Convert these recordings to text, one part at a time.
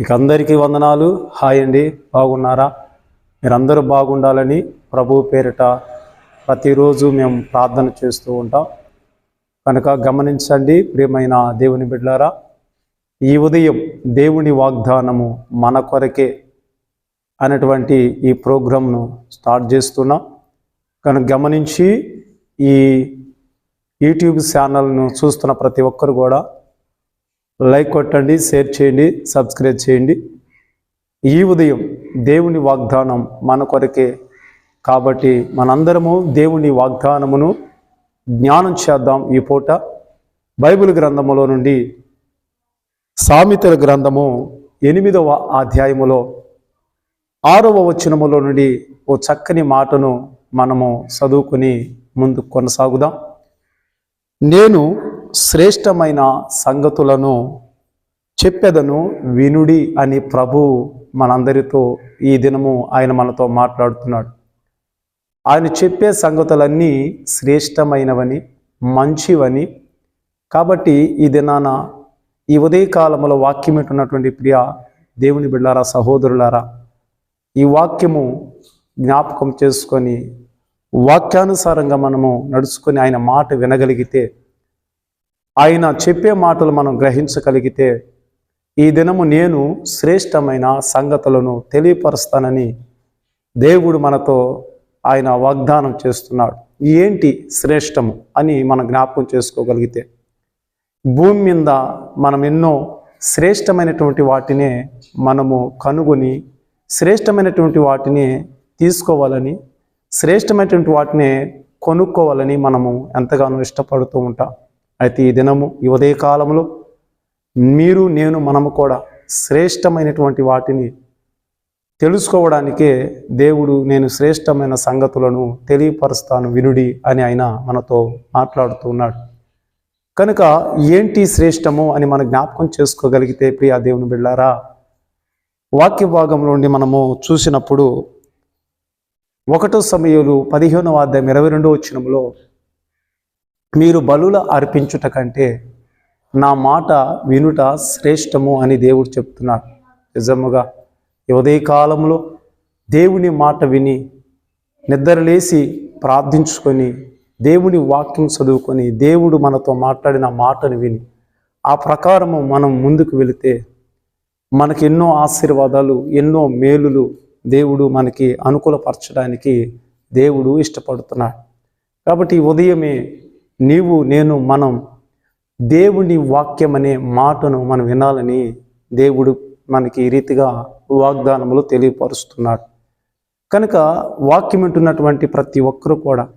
మీకు అందరికీ వందనాలు. హాయ్ అండి. బాగున్నారా? మీరందరూ బాగుండాలని ప్రభు పేరిట ప్రతిరోజు మేము ప్రార్థన చేస్తూ ఉంటాం. కనుక గమనించండి ప్రియమైన దేవుని బిడ్డారా ఈ ఉదయం దేవుని వాగ్దానము మన కొరకే అనేటువంటి ఈ ప్రోగ్రాంను స్టార్ట్ చేస్తున్నాం. కనుక గమనించి ఈ యూట్యూబ్ ఛానల్ను చూస్తున్న ప్రతి ఒక్కరు కూడా లైక్ కొట్టండి షేర్ చేయండి సబ్స్క్రైబ్ చేయండి. ఈ ఉదయం దేవుని వాగ్దానం మన కొరకే. కాబట్టి మనందరము దేవుని వాగ్దానమును జ్ఞానం చేద్దాం ఈ పూట. బైబిల్ గ్రంథములో నుండి సామెతల గ్రంథము ఎనిమిదవ అధ్యాయములో ఆరవ వచనములో నుండి ఓ చక్కని మాటను మనము చదువుకుని ముందుకు కొనసాగుదాం. నేను శ్రేష్టమైన సంగతులను చెప్పెదను వినుడి అని ప్రభు మనందరితో ఈ దినము ఆయన మనతో మాట్లాడుతున్నాడు. ఆయన చెప్పే సంగతులన్నీ శ్రేష్టమైనవని మంచివని. కాబట్టి ఈ దినాన ఈ ఉదయకాలంలో వాక్యం ఉన్నటువంటి ప్రియ దేవుని బిడ్డారా సహోదరులారా ఈ వాక్యము జ్ఞాపకం చేసుకొని వాక్యానుసారంగా మనము నడుచుకొని ఆయన మాట వినగలిగితే ఆయన చెప్పే మాటలు మనం గ్రహించగలిగితే ఈ దినము నేను శ్రేష్టమైన సంగతులను తెలియపరుస్తానని దేవుడు మనతో ఆయన వాగ్దానం చేస్తున్నాడు. ఏంటి శ్రేష్టము అని మనం జ్ఞాపకం చేసుకోగలిగితే? భూమి మీద మనం ఎన్నో శ్రేష్టమైనటువంటి వాటినే మనము కనుగొని శ్రేష్టమైనటువంటి వాటిని తీసుకోవాలని శ్రేష్టమైనటువంటి వాటిని కొనుక్కోవాలని మనము ఎంతగానో ఇష్టపడుతూ ఉంటాం. అయితే ఈ దినము ఈ ఉదయ కాలంలో మీరు నేను మనము కూడా శ్రేష్టమైనటువంటి వాటిని తెలుసుకోవడానికే దేవుడు నేను శ్రేష్టమైన సంగతులను తెలియపరుస్తాను వినుడి అని ఆయన మనతో మాట్లాడుతున్నాడు కనుక ఏంటి శ్రేష్టము అని మనం జ్ఞాపకం చేసుకోగలిగితే ప్రియా దేవుని బిళ్ళారా? వాక్య భాగం నుండి మనము చూసినప్పుడు ఒకటో సమయంలో పదిహేనవ అధ్యాయం ఇరవై రెండో వచ్చినంలో మీరు బలుల అర్పించుట కంటే నా మాట వినుట శ్రేష్టము అని దేవుడు చెప్తున్నాడు. నిజముగా ఉదయకాలంలో దేవుని మాట విని నిద్రలేసి ప్రార్థించుకొని దేవుని వాక్యం చదువుకొని దేవుడు మనతో మాట్లాడిన మాటను విని ఆ ప్రకారము మనం ముందుకు వెళితే మనకి ఎన్నో ఆశీర్వాదాలు ఎన్నో మేలులు దేవుడు మనకి అనుకూలపరచడానికి దేవుడు ఇష్టపడుతున్నాడు. కాబట్టి ఉదయమే నీవు నేను మనం దేవుని వాక్యం అనే మాటను మనం వినాలని దేవుడు మనకి ఈ రీతిగా వాగ్దానములు తెలియపరుస్తున్నాడు. కనుక వాక్యం వింటున్నటువంటి ప్రతి ఒక్కరూ కూడా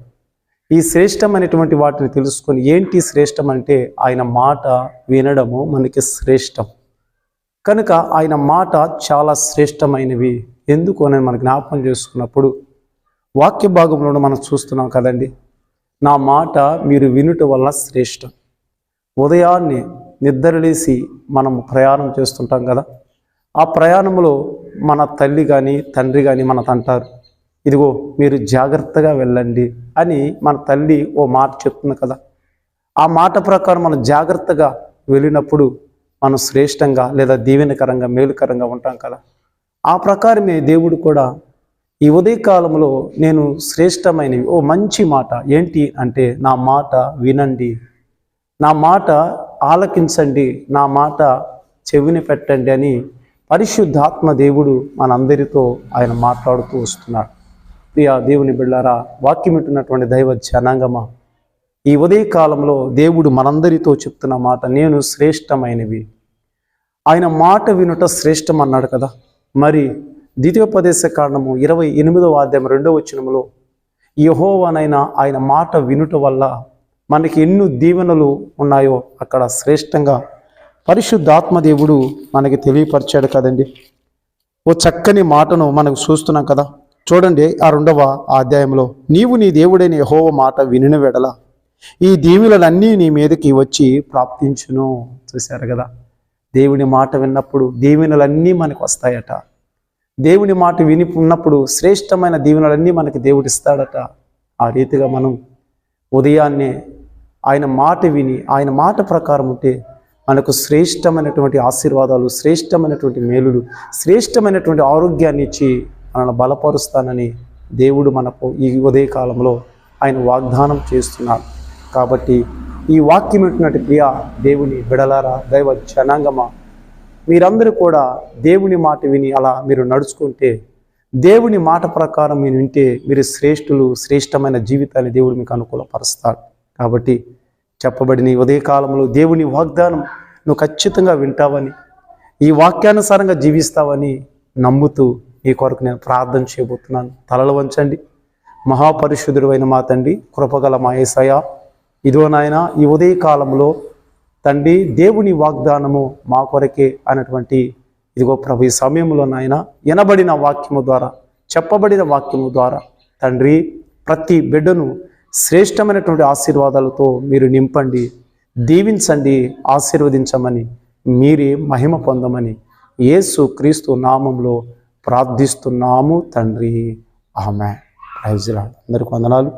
ఈ శ్రేష్టమైనటువంటి వాటిని తెలుసుకొని ఏంటి శ్రేష్టం అంటే ఆయన మాట వినడము మనకి శ్రేష్టం. కనుక ఆయన మాట చాలా శ్రేష్టమైనవి. ఎందుకు అని మనకు జ్ఞాపకం చేసుకున్నప్పుడు వాక్య భాగంలో మనం చూస్తున్నాం కదండి. నా మాట మీరు వినుట వల్ల శ్రేష్టం. ఉదయాన్నే నిద్రలేసి మనం ప్రయాణం చేస్తుంటాం కదా ఆ ప్రయాణంలో మన తల్లి కానీ తండ్రి కానీ మనకు అంటారు ఇదిగో మీరు జాగ్రత్తగా వెళ్ళండి అని మన తల్లి ఓ మాట చెప్తుంది కదా. ఆ మాట ప్రకారం మనం జాగ్రత్తగా వెళ్ళినప్పుడు మనం శ్రేష్టంగా లేదా దీవెనకరంగా మేలుకరంగా ఉంటాం కదా. ఆ ప్రకారమే దేవుడు కూడా ఈ ఉదయకాలంలో నేను శ్రేష్టమైనవి. ఓ మంచి మాట. ఏంటి అంటే నా మాట వినండి. నా మాట ఆలకించండి. నా మాట చెవిని పెట్టండి అని పరిశుద్ధాత్మ దేవుడు మనందరితో ఆయన మాట్లాడుతూ వస్తున్నాడు. ప్రియ దేవుని బిళ్ళారా వాక్యం దైవ జనాంగమా ఈ ఉదయ కాలంలో దేవుడు మనందరితో చెప్తున్న మాట నేను శ్రేష్టమైనవి. ఆయన మాట వినుట శ్రేష్టం అన్నాడు కదా. మరి ద్వితీయోపదేశ కారణము ఇరవై ఎనిమిదవ అధ్యాయం రెండవ వచనములో యహోవనైనా ఆయన మాట వినుట వల్ల మనకి ఎన్ని దీవెనలు ఉన్నాయో అక్కడ శ్రేష్టంగా పరిశుద్ధాత్మ దేవుడు మనకి తెలియపరిచాడు కదండి. ఓ చక్కని మాటను మనకు చూస్తున్నాం కదా. చూడండి ఆ రెండవ అధ్యాయంలో నీవు నీ దేవుడైన యహోవ మాట వినిన వెడల ఈ దీవులన్నీ నీ మీదకి వచ్చి ప్రాప్తించును. చూశారు కదా. దేవుని మాట విన్నప్పుడు దీవెనలన్నీ మనకు వస్తాయట. దేవుని మాట విని ఉన్నప్పుడు శ్రేష్టమైన దీవెనలన్నీ మనకి దేవుడు ఇస్తాడట. ఆ రీతిగా మనం ఉదయాన్నే ఆయన మాట విని ఆయన మాట ప్రకారం ఉంటే మనకు శ్రేష్టమైనటువంటి ఆశీర్వాదాలు శ్రేష్టమైనటువంటి మేలులు శ్రేష్టమైనటువంటి ఆరోగ్యాన్ని ఇచ్చి మనల్ని బలపరుస్తానని దేవుడు మనకు ఈ ఉదయ కాలంలో ఆయన వాగ్దానం చేస్తున్నాడు. కాబట్టి ఈ వాక్యం ఏంటున్నట్టు ప్రియ దేవుని బిడలారా దైవ జనాంగమా మీరందరూ కూడా దేవుని మాట విని అలా మీరు నడుచుకుంటే దేవుని మాట ప్రకారం మీరు వింటే మీరు శ్రేష్ఠులు శ్రేష్టమైన జీవితాన్ని దేవుడు మీకు అనుకూలపరుస్తాడు. కాబట్టి చెప్పబడిన ఈ ఉదయకాలంలో దేవుని వాగ్దానం నువ్వు ఖచ్చితంగా వింటావని ఈ వాక్యానుసారంగా జీవిస్తావని నమ్ముతూ ఈ కొరకు నేను ప్రార్థన చేయబోతున్నాను. తలలు వంచండి. మహాపరిశుద్ధుడు అయిన మా తండ్రి కృపగల మా ఏసయ ఇదో నాయన ఈ ఉదయకాలంలో తండ్రి దేవుని వాగ్దానము మా కొరకే అన్నటువంటి ఇదిగో ప్రభు ఈ సమయంలో నాయన వినబడిన వాక్యము ద్వారా చెప్పబడిన వాక్యము ద్వారా తండ్రి ప్రతి బిడ్డను శ్రేష్టమైనటువంటి ఆశీర్వాదాలతో మీరు నింపండి దీవించండి ఆశీర్వదించమని మీరే మహిమ పొందమని యేసు క్రీస్తు నామంలో ప్రార్థిస్తున్నాము తండ్రి. ఆమె ప్రైజ్ అందరికి వందనాలు.